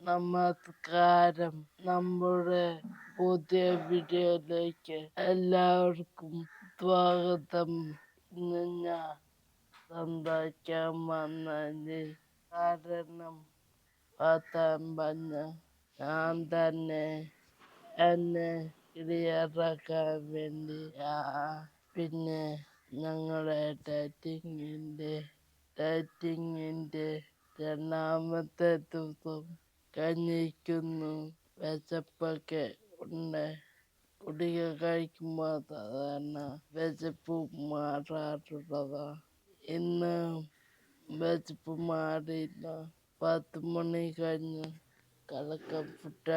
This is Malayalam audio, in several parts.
നമസ്കാരം. നമ്മുടെ പുതിയ വീഡിയോയിലേക്ക് എല്ലാവർക്കും സ്വാഗതം. ഇന്ന് ഞാൻ സംസാരിക്കാൻ വന്നത് കാരണം പത്താം പറഞ്ഞ ഞാൻ തന്നെ എന്നെ ക്ലിയറാക്കാൻ വേണ്ടി പിന്നെ ഞങ്ങളെ ഡേറ്റിങ്ങിന്റെ ഡേറ്റിങ്ങിന്റെ രണ്ടാമത്തെ ദിവസം കഴിഞ്ഞിരിക്കുന്നു വിശപ്പൊക്കെ ഉണ്ട്. ഗുളിക കഴിക്കുമ്പോൾ സാധാരണ വിശപ്പ് മാറാറുള്ളതാ. ഇന്ന് വിശപ്പ് മാറിയില്ല. പത്ത് മണി കഴിഞ്ഞ് കലക്കൻ ഫുഡ്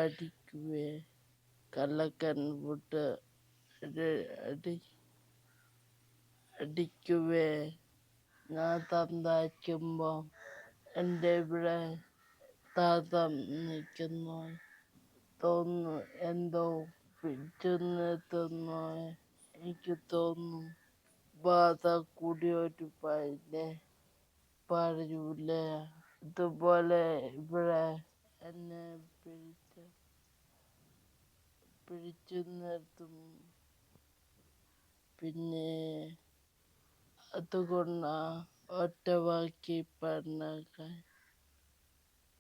കലക്കൻ ഫുഡ് അടി അടിക്കുവേ. ഞാൻ സംസാരിക്കുമ്പോൾ എന്റെ ഇവിടെ താത്ത നിൽക്കുന്നു തോന്നുന്നു എന്തോ പിടിച്ചു നിർത്തുന്നു എനിക്ക് തോന്നുന്നു ബാധ കൂടിയൊരു പൈലെ പറയൂലേ ഇതുപോലെ ഇവിടെ എന്നെ പിടിച്ച് പിടിച്ചു നിർത്തും. പിന്നെ അതുകൊണ്ടാ ഒറ്റവാക്കി പറഞ്ഞ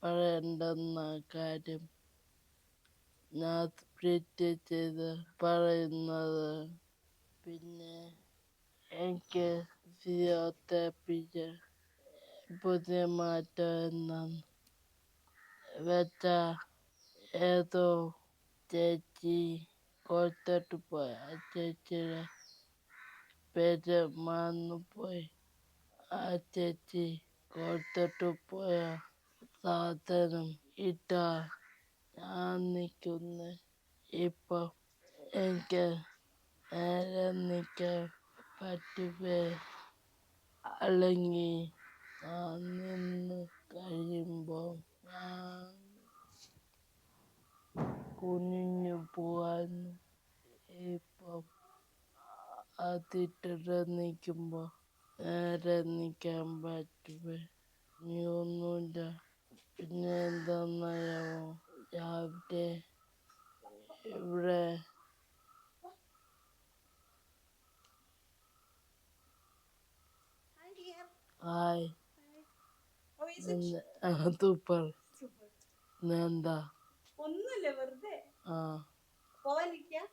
പറയണ്ടെന്ന കാര്യം ഞാൻ പ്രിറ്റ് ചെയ്ത് പറയുന്നത്. പിന്നെ എനിക്ക് ഫിസിയോതെറാപ്പിക്ക് പുതിയ മാറ്റം എന്നാണ് വെച്ചാ ഏതോ ചേച്ചി കൊടുത്തിട്ട് പോയ. ചേച്ചിയുടെ പേര് മറന്നുപോയി. ആ ചേച്ചി കൊടുത്തിട്ട് പോയ? സാധനം ഇട്ടാ ഞാൻ നിൽക്കുന്ന. ഇപ്പം എനിക്ക് നേരെ നിൽക്കാൻ പറ്റുവേ അല്ലെങ്കിൽ ഞാൻ നിന്ന് കഴിയുമ്പോൾ ഞാൻ കുനിഞ്ഞു പോവാൻ ഇപ്പം അതിട്ടിട്ട് നിൽക്കുമ്പോൾ നേരെ നിൽക്കാൻ പറ്റുവേ നീ ഒന്നുമില്ല പിന്നെ എന്താണെന്നറിയാമോ രാവിലെ ഇവിടെ ഹായ്. സൂപ്പർ. എന്താ? ഒന്നുമില്ല വെറുതെ. ആ. പോവാനിരിക്ക?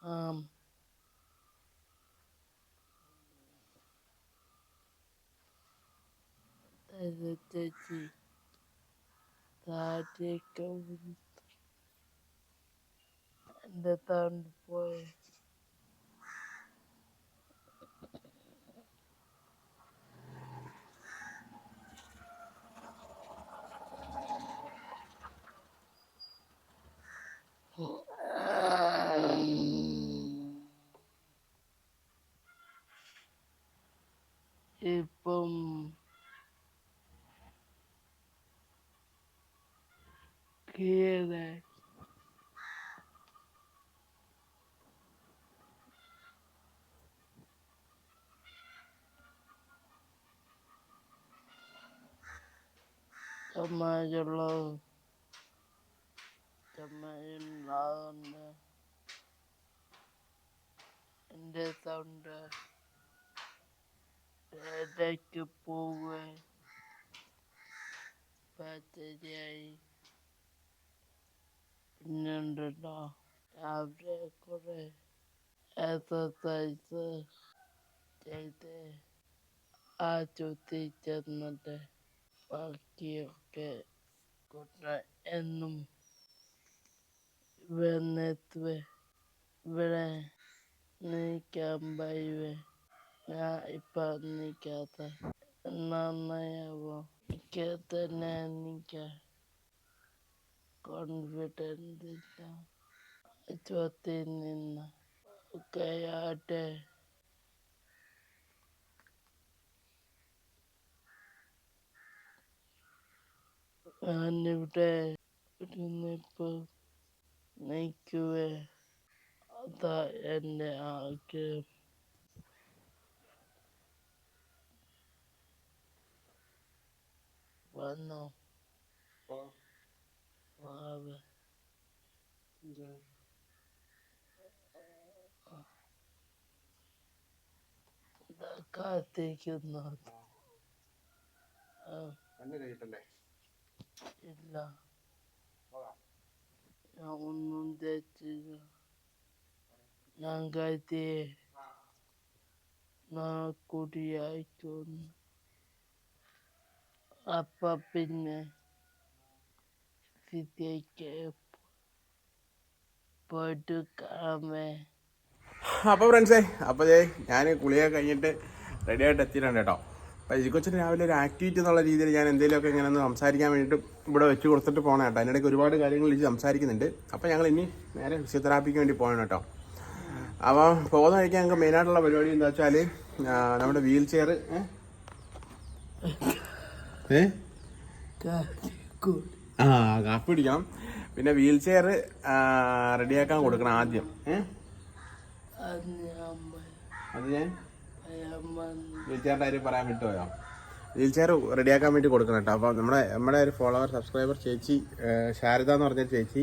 ആം. അത് ചേച്ചി താഴേക്ക് എന്റെ തണ്ട് പോയ ഇപ്പം ചുമ്മാതുള്ളത് ചുമ്മാതുണ്ടാകുന്നുണ്ട് എന്റെ സൗണ്ട് ഇടയ്ക്ക് പോവുക ശരിയായി പിന്നുണ്ടല്ലോ രാവിലെ കുറെ എക്സസൈസ് ചെയ്ത് ആശുപത്രി ചെന്നിട്ട് ബാക്കിയൊക്കെ കൊണ്ട് എന്നും വന്നെത്തുവേ ഇവിടെ നിൽക്കാൻ പറ്റുവേ ഞാൻ ഇപ്പം നിൽക്കാത്ത നന്നായാവോ എനിക്ക് തന്നെ നിൽക്കാൻ കോൺഫിഡൻസ് ഇല്ല ആശുപത്രിയിൽ നിന്ന് ഒക്കെ ആട്ടെ ഞാനിവിടെ ഇരുന്നിപ്പോൾ നയിക്കുവേ അതാ എന്റെ ആഗ്രഹം. വന്നോ? ദാ കാത്തിരിക്കുന്നു. ആ, ഇല്ല ഞാൻ ഒന്നും തെറ്റില്ല ഞാൻ കരുതി ഞാൻ കുടിയായിട്ടൊന്ന് അപ്പ പിന്നെ വിദ്യക്ക് പോയിട്ട് കാണാമേ അപ്പോൾ ഫ്രണ്ട്സേ അപ്പോൾ ദേ ഞാൻ കുളിയൊക്കെ കഴിഞ്ഞിട്ട് റെഡി ആയിട്ട് എത്തിയിട്ടുണ്ട് കേട്ടോ. അപ്പോൾ ജിക്കൊച്ചിന് രാവിലെ ഒരു ആക്ടിവിറ്റി എന്നുള്ള രീതിയിൽ ഞാൻ എന്തെങ്കിലുമൊക്കെ ഇങ്ങനെ ഒന്ന് സംസാരിക്കാൻ വേണ്ടിയിട്ട് ഇവിടെ വെച്ച് കൊടുത്തിട്ട് പോകണം കേട്ടോ. അതിനിടയ്ക്ക് ഒരുപാട് കാര്യങ്ങൾ ഇത് സംസാരിക്കുന്നുണ്ട്. അപ്പോൾ ഞങ്ങൾ ഇനി നേരെ ഫിസിയോതെറാപ്പിക്ക് വേണ്ടി പോകണം കേട്ടോ. അപ്പോൾ പോകുന്ന കഴിക്കാൻ ഞങ്ങൾക്ക് മെയിനായിട്ടുള്ള പരിപാടി എന്താ വെച്ചാൽ നമ്മുടെ വീൽ ചെയർ ആ കാപ്പി പിടിക്കണം പിന്നെ വീൽ ചെയർ റെഡിയാക്കാൻ കൊടുക്കണം ആദ്യം. ഏ? അത് ഞാൻ പറയാൻ വിട്ടുപോയോ? വീൽ ചെയർ റെഡിയാക്കാൻ വേണ്ടി കൊടുക്കണം കേട്ടോ. അപ്പോൾ നമ്മുടെ നമ്മുടെ ഒരു ഫോളോവർ സബ്സ്ക്രൈബർ ചേച്ചി ശാരദ എന്ന് പറഞ്ഞ ചേച്ചി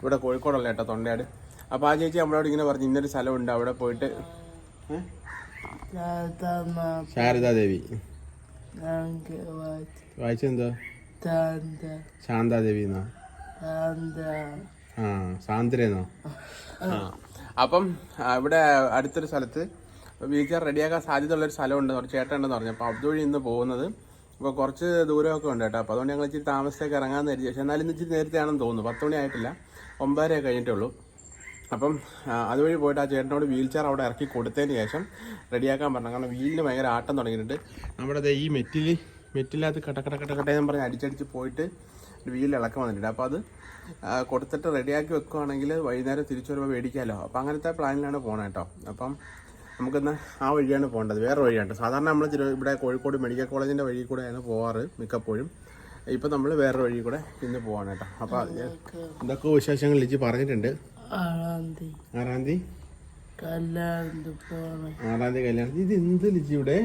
ഇവിടെ കോഴിക്കോടുള്ള കേട്ടോ തൊണ്ടയാട്. അപ്പോൾ ആ ചേച്ചി നമ്മളോട് ഇങ്ങനെ പറഞ്ഞു ഇന്നൊരു സ്ഥലമുണ്ട് അവിടെ പോയിട്ട്. ശാരദാദേവി വായിച്ചെന്തോ? ശാന്താദേവി എന്നോ? ആ അപ്പം ഇവിടെ അടുത്തൊരു സ്ഥലത്ത് വീൽ ചെയർ റെഡിയാക്കാൻ സാധ്യതയുള്ള ഒരു സ്ഥലമുണ്ട്. കുറച്ച് ചേട്ടൻ ഉണ്ടെന്ന് പറഞ്ഞു. അപ്പോൾ അതുവഴി ഇന്ന് പോകുന്നത്. അപ്പോൾ കുറച്ച് ദൂരമൊക്കെ ഉണ്ട് കേട്ടോ. അപ്പോൾ അതുകൊണ്ട് ഞങ്ങൾ ഇച്ചിരി താമസിച്ചൊക്കെ ഇറങ്ങാൻ നേരിച്ചു പക്ഷേ എന്നാലും ഇന്ന് ഇച്ചിരി നേരത്തെയാണെന്ന് തോന്നുന്നു. പത്ത് മണി ആയിട്ടില്ല. ഒമ്പതര കഴിഞ്ഞിട്ടേ ഉള്ളൂ. അപ്പം അതുവഴി പോയിട്ട് ആ ചേട്ടനോട് വീൽ ചെയർ അവിടെ ഇറക്കി കൊടുത്തതിന് ശേഷം റെഡിയാക്കാൻ പറഞ്ഞു. കാരണം വീലിന് ഭയങ്കര ആട്ടം തുടങ്ങിയിട്ടുണ്ട്. നമ്മുടെ ഈ മെറ്റിൽ മെറ്റിലകത്ത് കട്ടക്കട കട്ടക്കട്ടെ എന്ന് പറഞ്ഞ് അടിച്ചടിച്ച് പോയിട്ട് വീലിൽ ഇളക്കം വന്നിട്ടുണ്ട്. അപ്പോൾ അത് കൊടുത്തിട്ട് റെഡിയാക്കി വെക്കുവാണെങ്കിൽ വൈകുന്നേരം തിരിച്ചു വരുമ്പോൾ മേടിക്കാമല്ലോ അപ്പോൾ അങ്ങനത്തെ പ്ലാനിലാണ് പോകണം കേട്ടോ. അപ്പം നമുക്കിന്ന് ആ വഴിയാണ് പോകേണ്ടത്. വേറെ വഴിയാണ് സാധാരണ നമ്മൾ ഇവിടെ കോഴിക്കോട് മെഡിക്കൽ കോളേജിന്റെ വഴി കൂടെയാണ് പോവാറ് മിക്കപ്പോഴും. ഇപ്പം നമ്മൾ വേറെ വഴി കൂടെ ഇന്ന് പോവാണ് കേട്ടോ. അപ്പോൾ എന്തൊക്കെ വിശേഷങ്ങൾ ലിജി പറഞ്ഞിട്ടുണ്ട്? ആറാം തീയതി ആറാം തീയതി കല്യാണം. ഇത് എന്ത് ലിജി ഇവിടെ?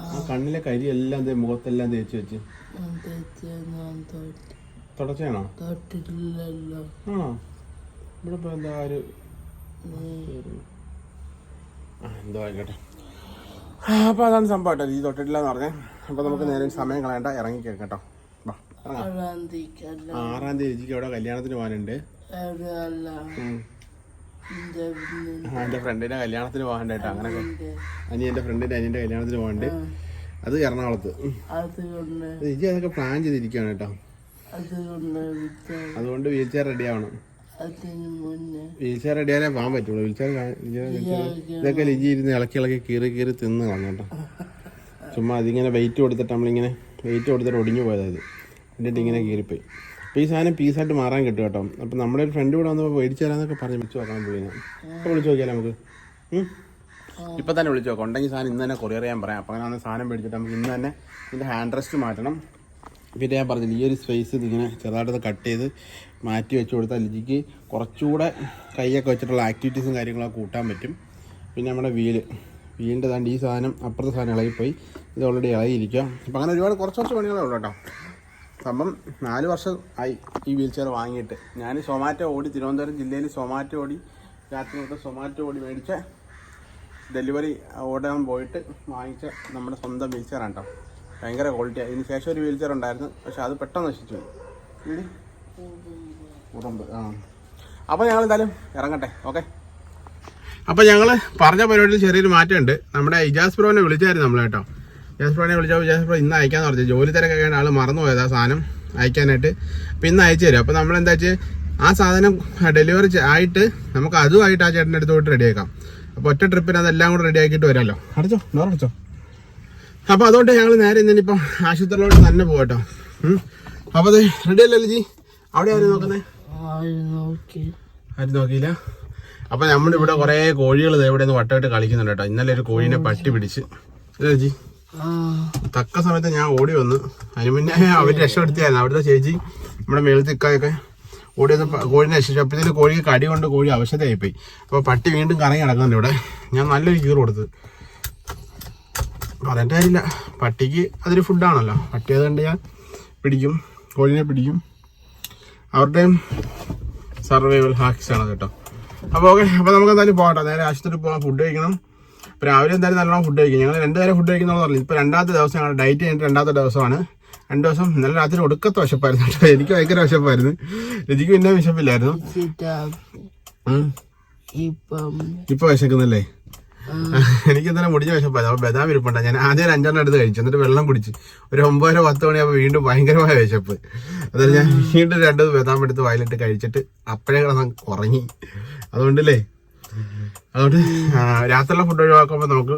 ആ കണ്ണിലെ കരി എല്ലാം മുഖത്തെല്ലാം തേച്ച് വെച്ച്. തുടച്ചാണോ ആണോ? ഇവിടെ ഇപ്പോൾ എന്താ ഒരു എന്തോ ആയിക്കോട്ടെ. അപ്പോൾ അതാണ് സംഭവം കേട്ടോ. ഈ തൊട്ടിട്ടില്ല എന്ന് പറഞ്ഞേ. അപ്പോൾ നമുക്ക് നേരെ സമയം കളയണ്ട. ഇറങ്ങി കേട്ടോ ആറാം തീയതി തീയതി അവിടെ കല്യാണത്തിന് പോകാനുണ്ട്. എന്റെ ഫ്രണ്ടിന്റെ എന്റെ വീടിന്റെ ഫ്രണ്ടിന്റെ കല്യാണത്തിന് പോകാനുണ്ട് കേട്ടോ. അനി എന്റെ ഫ്രണ്ടിന്റെ അനിയന്റെ കല്യാണത്തിന് പോകാനുണ്ട്. അത് എറണാകുളത്ത്. ലിജി അതൊക്കെ പ്ലാൻ ചെയ്തിരിക്കുകയാണ് കേട്ടോ. അതുകൊണ്ട് വീൽ ചെയർ റെഡി ആവണം. അതിന് മുന്നേ വീൽ ചെയർ റെഡി ആയാലേ പോകാൻ പറ്റുള്ളൂ വീൽ ഇതൊക്കെ ലിജി ഇരുന്ന് ഇളക്കി ഇളക്കി കീറി കീറി തിന്ന് കളഞ്ഞു ചുമ്മാ അതിങ്ങനെ വെയിറ്റ് കൊടുത്തിട്ട് നമ്മളിങ്ങനെ വെയിറ്റ് കൊടുത്തിട്ട് ഒടിഞ്ഞു പോയതായത് എന്നിട്ട് ഇങ്ങനെ കീറിപ്പോയി. അപ്പോൾ ഈ സാധനം പീസായിട്ട് മാറാൻ കിട്ടും കേട്ടോ. അപ്പോൾ നമ്മുടെ ഒരു ഫ്രണ്ട് ഇവിടെ വന്നപ്പോൾ മേടിച്ചു തരാമെന്നൊക്കെ പറഞ്ഞ് വിളിച്ചു നോക്കാൻ പോയി അപ്പോൾ വിളിച്ചു നോക്കിയാലേ നമുക്ക്? ഇപ്പം തന്നെ വിളിച്ചു നോക്കാം. ഉണ്ടെങ്കിൽ സാധനം ഇന്ന് തന്നെ കൊറിയർ ചെയ്യാൻ പറയാം. അപ്പോൾ അങ്ങനെ സാധനം മേടിച്ചിട്ട് നമുക്ക് ഇന്ന് തന്നെ ഇതിന്റെ ഹാൻഡ് റെസ്റ്റ് മാറ്റണം. പിന്നെ ഞാൻ പറഞ്ഞില്ല ഈ ഒരു സ്പേസ് ഇതിങ്ങനെ ചെറുതായിട്ട് കട്ട് ചെയ്ത് മാറ്റി വെച്ച് കൊടുത്താൽ ലിജിക്ക് കുറച്ചുകൂടെ കൈയൊക്കെ വെച്ചിട്ടുള്ള ആക്ടിവിറ്റീസും കാര്യങ്ങളൊക്കെ കൂട്ടാൻ പറ്റും. പിന്നെ നമ്മുടെ വീൽ വീലിന്റെ താണ്ട് ഈ സാധനം അപ്പുറത്തെ സാധനം ഇളകിപ്പോയി. ഇത് ഓൾറെഡി ഇളകിയിരിക്കുക. അപ്പോൾ അങ്ങനെ ഒരുപാട് കുറച്ച് കുറച്ച് പണികളേ ഉള്ളൂ കേട്ടോ. സംഭവം നാല് വർഷം ആയി ഈ വീൽ ചെയർ വാങ്ങിയിട്ട്. ഞാൻ സൊമാറ്റോ ഓടി തിരുവനന്തപുരം ജില്ലയിൽ സൊമാറ്റോ ഓടി രാത്രി തൊട്ട് സൊമാറ്റോ ഓടി മേടിച്ച ഡെലിവറി ഓടാൻ പോയിട്ട് വാങ്ങിച്ച നമ്മുടെ സ്വന്തം വീൽ ചെയറാണ് കേട്ടോ. ഭയങ്കര ക്വാളിറ്റിയാണ് ഇതിന് ശേഷം ഒരു വീൽ ചെയർ ഉണ്ടായിരുന്നു. പക്ഷെ അത് പെട്ടെന്ന് നശിച്ചു പോയി. ഉറുമ്പ്. ആ. അപ്പോൾ ഞങ്ങൾ എന്തായാലും ഇറങ്ങട്ടെ. ഓക്കെ? അപ്പോൾ ഞങ്ങൾ പറഞ്ഞ പരിപാടിയിൽ ചെറിയൊരു മാറ്റമുണ്ട്. നമ്മുടെ ഇജാസ് ബ്രോനെ വിളിച്ചായിരുന്നു നമ്മൾ കേട്ടോ. ഇജാസ് ബ്രോനെ വിളിച്ചപ്പോൾ ഇജാസ് ബ്രോ ഇന്ന് അയക്കാന്ന് പറഞ്ഞു. ജോലി തിരക്കൊക്കെ ആൾ മറന്നു പോയത് ആ സാധനം അയക്കാനായിട്ട്. അപ്പോൾ ഇന്ന് അയച്ചു തരും. അപ്പോൾ നമ്മൾ എന്താ വെച്ചാൽ ആ സാധനം ഡെലിവറി ആയിട്ട് നമുക്ക് അതുമായിട്ട് ആ ചേട്ടന്റെ അടുത്ത് പോയിട്ട് റെഡിയാക്കാം അപ്പോൾ ഒറ്റ ട്രിപ്പിന് അതെല്ലാം കൂടെ റെഡി ആക്കിയിട്ട് വരാമല്ലോ അടച്ചോ ഡോർ അടച്ചോ അപ്പോൾ അതുകൊണ്ട് ഞങ്ങൾ നേരെ ഇന്നിപ്പോൾ ആശുപത്രിയിലോട്ട് തന്നെ പോകട്ടോ അപ്പോൾ അതെ റെഡി അല്ലല്ലോ ജി അവിടെ ആരും നോക്കുന്നേ? ആര് നോക്കിയില്ല? അപ്പൊ നമ്മളിവിടെ കുറെ കോഴികൾ ഇവിടെ നിന്ന് വട്ടമായിട്ട് കളിക്കുന്നുണ്ട് കേട്ടോ ഇന്നലെ ഒരു കോഴീനെ പട്ടി പിടിച്ച്. അല്ലേ ജി തക്ക സമയത്ത് ഞാൻ ഓടി വന്നു. അതിന് മുന്നേ അവർ രക്ഷപ്പെടുത്തിയായിരുന്നു. അവിടുത്തെ ചേച്ചി നമ്മുടെ മേളത്തിക്കായൊക്കെ ഓടി വന്ന് കോഴിനെ രക്ഷിച്ചു. അപ്പോഴത്തേന് കോഴിക്ക് കടി കൊണ്ട് കോഴി അവശതയായിപ്പോയി. അപ്പോൾ പട്ടി വീണ്ടും കറങ്ങി കിടക്കുന്നുണ്ട് ഇവിടെ. ഞാൻ നല്ലൊരു കീറ് കൊടുത്ത്. പറയേണ്ട കാര്യമില്ല പട്ടിക്ക് അതൊരു ഫുഡാണല്ലോ പട്ടി അത് കണ്ട് ഞാൻ പിടിക്കും കോഴിനെ പിടിക്കും. അവരുടെയും സർവൈവൽ ഹാക്സ് ആണ് കേട്ടോ. അപ്പോൾ ഓക്കെ അപ്പോൾ നമുക്ക് എന്തായാലും പോകട്ടെ. നേരെ ആശുപത്രി പോകാം ഫുഡ് കഴിക്കണം. അപ്പോൾ രാവിലെ എന്തായാലും നല്ലോണം ഫുഡ് കഴിക്കും. ഞങ്ങൾ രണ്ട് നേരം ഫുഡ് കഴിക്കുന്നതെന്ന് പറഞ്ഞു ഇപ്പോൾ രണ്ടാമത്തെ ദിവസം ഞങ്ങൾ ഡയറ്റ് കഴിഞ്ഞിട്ട് രണ്ടാമത്തെ ദിവസമാണ്. രണ്ട് ദിവസം നല്ല രാത്രി ഒടുക്കത്തെ വിശപ്പായിരുന്നു കേട്ടോ. എനിക്ക് ഭയങ്കര വിശപ്പായിരുന്നു. രുചിക്ക് പിന്നെ വിശപ്പില്ലായിരുന്നു. ഇപ്പം വിശക്കുന്നില്ലേ? എനിക്ക് ഇന്നലെ മുടിഞ്ഞ വിശപ്പായിരുന്നു അപ്പോൾ ബദാം ഇരിപ്പുണ്ട്. ഞാൻ ആദ്യം ഒരു അഞ്ചെണ്ണം എടുത്ത് കഴിച്ചു. എന്നിട്ട് വെള്ളം കുടിച്ച്. ഒരു ഒമ്പതര പത്ത് മണിയാകുമ്പോൾ വീണ്ടും ഭയങ്കരമായ വിശപ്പ്. അതായത് ഞാൻ വീണ്ടും രണ്ട് ബദാം എടുത്ത് വയലിട്ട് കഴിച്ചിട്ട് അപ്പോഴേ കിടന്ന് ഉറങ്ങി. അതുകൊണ്ടല്ലേ? അതുകൊണ്ട് രാത്രിയുള്ള രാത്രിയിലെ ഫുഡ് ഒഴിവാക്കുമ്പോൾ നമുക്ക്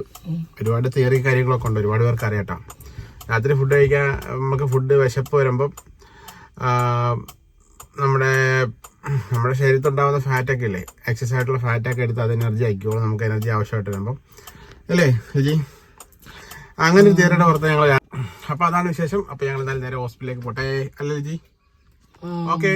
ഒരുപാട് തിയറി കാര്യങ്ങളൊക്കെ ഉണ്ട്. ഒരുപാട് പേർക്ക് അറിയട്ടോ രാത്രി ഫുഡ് കഴിക്കാൻ നമുക്ക് ഫുഡ് വിശപ്പ് വരുമ്പം നമ്മുടെ നമ്മുടെ ശരീരത്തുണ്ടാകുന്ന ഫാറ്റൊക്കെ ഇല്ലേ? എക്സസൈസ് ആയിട്ടുള്ള ഫാറ്റൊക്കെ എടുത്ത് അത് എനർജി ആക്കിക്കോളും. നമുക്ക് എനർജി ആവശ്യമായിട്ട് വരുമ്പം. അല്ലേ ചേച്ചി അങ്ങനെ ഒരു തിയറിയുടെ പുറത്ത് ഞങ്ങൾ അപ്പോൾ അതാണ് വിശേഷം. അപ്പോൾ ഞങ്ങൾ എന്തായാലും നേരെ ഹോസ്പിറ്റലിലേക്ക് പോട്ടെ. അല്ലേ ചേച്ചി ഓക്കെ